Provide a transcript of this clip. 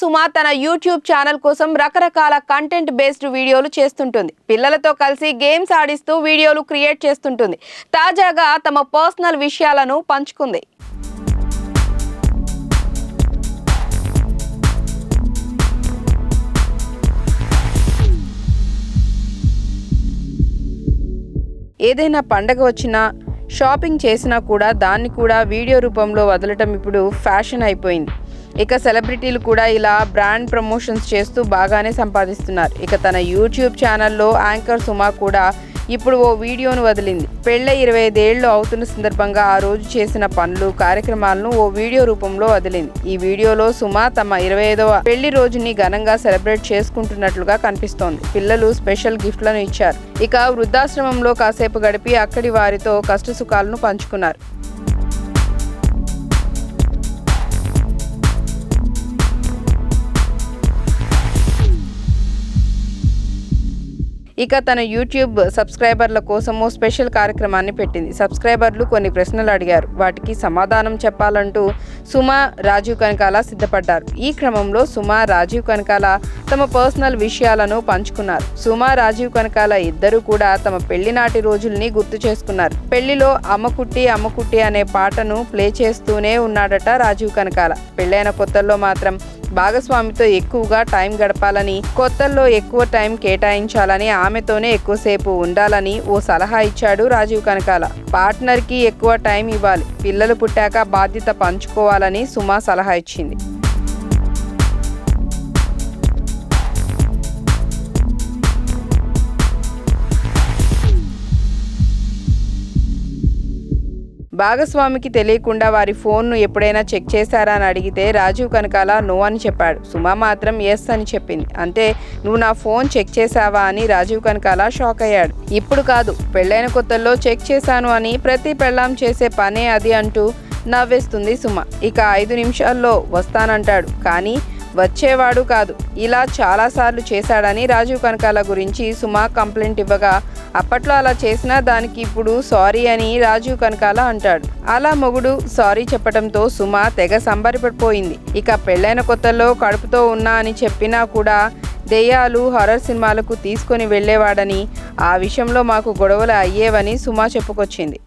సుమ తన YouTube channel కోసం రకరకాల కంటెంట్ బేస్డ్ వీడియోలు చేస్తుంటుంది. పిల్లలతో కలిసి గేమ్స్ ఆడిస్తూ వీడియోలు క్రియేట్ చేస్తుంటుంది. తాజాగా తమ పర్సనల్ విషయాలను పంచుకుంది. ఏదైనా పండగ వచ్చినా షాపింగ్ చేసినా కూడా దాన్ని కూడా వీడియో రూపంలో వదలటం ఇప్పుడు ఫ్యాషన్ అయిపోయింది. ఇక సెలబ్రిటీలు కూడా ఇలా బ్రాండ్ ప్రమోషన్స్ చేస్తూ బాగానే సంపాదిస్తున్నారు. ఇక తన యూట్యూబ్ ఛానల్లో యాంకర్ సుమా కూడా ఇప్పుడు ఓ వీడియోను వదిలింది. పెళ్ళ ఇరవై ఐదేళ్ళు అవుతున్న సందర్భంగా ఆ రోజు చేసిన పనులు కార్యక్రమాలను ఓ వీడియో రూపంలో వదిలింది. ఈ వీడియోలో సుమా తమ ఇరవై ఐదవ పెళ్ళి రోజుని ఘనంగా సెలబ్రేట్ చేసుకుంటున్నట్లుగా కనిపిస్తోంది. పిల్లలు స్పెషల్ గిఫ్ట్లను ఇచ్చారు. ఇక వృద్ధాశ్రమంలో కాసేపు గడిపి అక్కడి వారితో కష్టసుఖాలను పంచుకున్నారు. ఇక తన యూట్యూబ్ సబ్స్క్రైబర్ల కోసము స్పెషల్ కార్యక్రమాన్ని పెట్టింది. సబ్స్క్రైబర్లు కొన్ని ప్రశ్నలు అడిగారు. వాటికి సమాధానం చెప్పాలంటూ సుమా రాజీవ్ కనకాల సిద్ధపడ్డారు. ఈ క్రమంలో సుమా రాజీవ్ కనకాల తమ పర్సనల్ విషయాలను పంచుకున్నారు. సుమా రాజీవ్ కనకాల ఇద్దరు కూడా తమ పెళ్ళినాటి రోజుల్ని గుర్తు చేసుకున్నారు. పెళ్ళిలో అమ్మకుట్టి అమ్మకుట్టి అనే పాటను ప్లే చేస్తూనే ఉన్నాడట రాజీవ్ కనకాల. పెళ్ళైన కొత్తల్లో మాత్రం భాగస్వామితో ఎక్కువగా టైం గడపాలని కొత్తల్లో ఎక్కువ టైం కేటాయించాలని ఆమెతోనే ఎక్కువసేపు ఉండాలని ఓ సలహా ఇచ్చాడు రాజీవ్ కనకాల. పార్ట్నర్కి ఎక్కువ టైం ఇవ్వాలి. పిల్లలు పుట్టాక బాధ్యత పంచుకోవాలని సుమా సలహా ఇచ్చింది. భాగస్వామికి తెలియకుండా వారి ఫోన్ను ఎప్పుడైనా చెక్ చేశారా అని అడిగితే రాజీవ్ కనకాల నో అని చెప్పాడు. సుమా మాత్రం ఎస్ అని చెప్పింది. అంటే నువ్వు నా ఫోన్ చెక్ చేశావా అని రాజీవ్ కనకాల షాక్ అయ్యాడు. ఇప్పుడు కాదు పెళ్ళైన కొత్తల్లో చెక్ చేశాను అని ప్రతి పెళ్ళాం చేసే పనే అది అంటూ నవ్వేస్తుంది సుమ. ఇక ఐదు నిమిషాల్లో వస్తానంటాడు. కానీ వచ్చేవాడు కాదు. ఇలా చాలాసార్లు చేశాడని రాజీవ్ కనకాల గురించి సుమా కంప్లైంట్ ఇవ్వగా అప్పట్లో అలా చేసినా దానికి ఇప్పుడు సారీ అని రాజీవ్ కనకాల అంటాడు. అలా మొగుడు సారీ చెప్పడంతో సుమ తెగ సంబరిపడిపోయింది. ఇక పెళ్ళైన కొత్తలో కడుపుతో ఉన్నా అని చెప్పినా కూడా దెయ్యాలు హర్రర్ సినిమాలకు తీసుకొని వెళ్ళేవాడని ఆ విషయంలో మాకు గొడవలు అయ్యేవని సుమా చెప్పుకొచ్చింది.